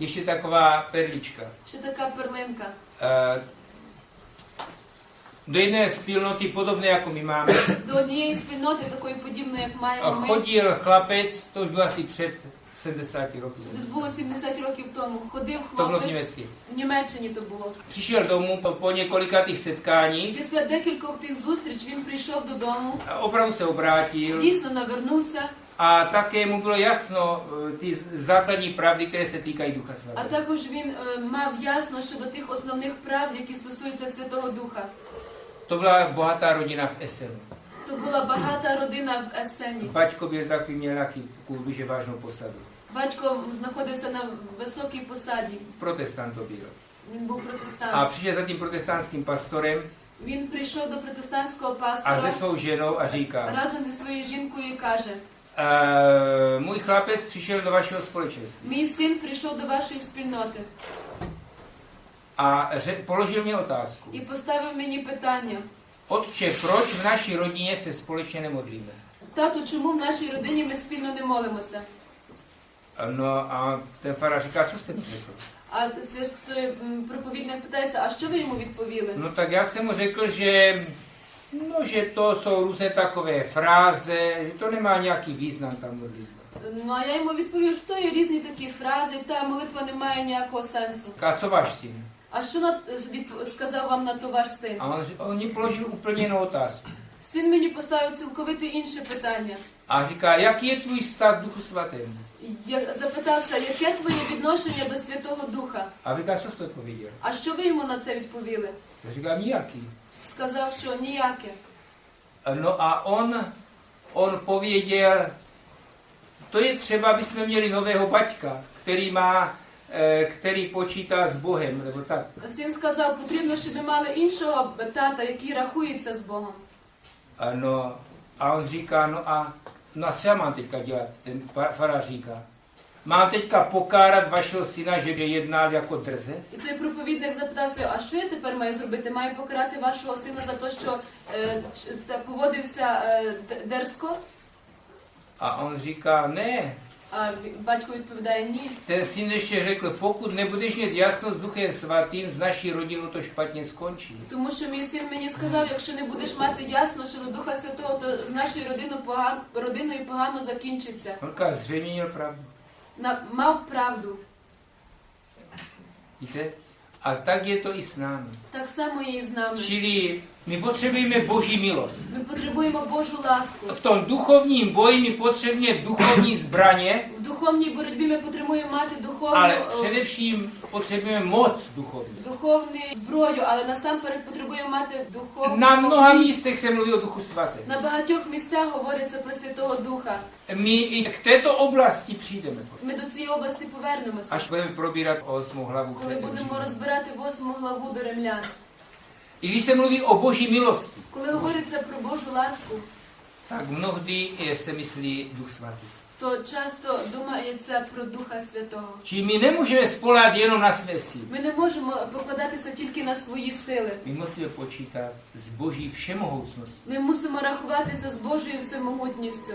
Ještě taková perlička. Ще така перлинка. Eh, Do jedné spilnoty, podobné jako my máme, До однієї спільноти, такої подібної, як маємо ми, chlapec, to už bylo asi před 70 roky. десь було 70 років тому. Ходив To bylo v хлопець, Německy. в Німеччині то було. Přišel domů po, po několika těch setkáních Після декількох тих зустріч він прийшов додому, se obrátil дійсно навернувся, a také mu bylo jasno eh, ty základní pravdy, které se týkají Ducha а Svatého. також він е, мав ясно щодо тих основних правд, які стосуються Святого Духа. To byla bohatá rodina v Esenu. То була багата родина в Есені. Baťko byl takový, měl taky дуже vážnou posadu. Батько знаходився на високій посаді. Protestant to byl. Він був A протестант. přišel za tím protestantským pastorem Він прийшов до протестантського a se пастора svou ženou a říká, разом зі своєю жінкою і каже: "Eh, můj chlapec přišel do vašeho společenství Мій син прийшов до вашої спільноти a ře- položil mě otázku. і поставив мені питання: Otče, proč v naší rodině se společně nemodlíme? тату, чому в нашій родині ми спільно не молимося? No a ten farář říká, co jste mu řekl? А свящ- той м, проповідник питається, а що ви йому відповіли? Tak já jsem mu řekl, že, no, že to jsou různé takové fráze, že to nemá nějaký význam ta modlitba. Ну а я йому відповів, що є різні такі фрази, та молитва не має ніякого сенсу. A co váš syn? А що на, відп- сказав вам на то ваш син? A on, on mi položil úplně jinou otázku. Син мені поставив цілковито інше питання. A říká, jaký je tvůj vztah k Duchu Svatému? Я запитався, яке твоє відношення до Святого Духа? A říká, co jste odpověděl? А що ви йому на це відповіли? To říká, nijaký. Сказав, що ніяке. No a on, on pověděl, to je třeba, aby jsme měli nového baťka, který má, eh, který počítá s Bohem, nebo tak. Син сказав, потрібно, щоб ми мали іншого тата, який рахується з Богом. A No, a on říká, no a, no a co já mám teďka dělat? Ten pa- farář říká, Mám teďka pokárat vašeho syna, že by jednal jako drze? І той проповідник запитався, а що я тепер маю зробити? Маю покарати вашого сина за те, що е, ч- та поводився е, д- дерзко? A on říká, ne, А ві- батько відповідає, ні. ten syn ještě řekl, pokud nebudeš mít jasno s Duchem Svatým, z naší rodinu to špatně skončí. Тому що мій син мені сказав, якщо не будеш мати ясно щодо Духа Святого, то з нашою родиною погано, родиною погано закінчиться. On říká, zřejmě měl pravdu. na mal pravdu. Víte? A tak je to i s námi. Tak samo je i s námi. Čili my potřebujeme Boží milost. My potřebujeme Boží lásku. V tom duchovním boji my potřebujeme duchovní zbraně. Духовній боротьбі ми потребуємо мати духовну, ale е, především potřebujeme moc duchovní. духовну зброю, але насамперед потребуємо мати духовну. Na mnoha místech se mluví o Duchu На багатьох місцях говориться про Святого Духа. My i k této oblasti přijdeme, Ми до цієї області повернемося, až budeme probírat 8. hlavu. коли будемо розбирати восьму главу до римлян. I když se mluví o Boží milosti, Коли говориться про Божу ласку, tak mnohdy je se myslí Duch То часто думається про Духа Святого. Чи ми не можемо spolehat jenom на své сили. Ми не можемо покладатися тільки на свої сили. Ми мусимо почитати з Boží всемогутності. Ми мусимо рахуватися з Божою всемогутністю.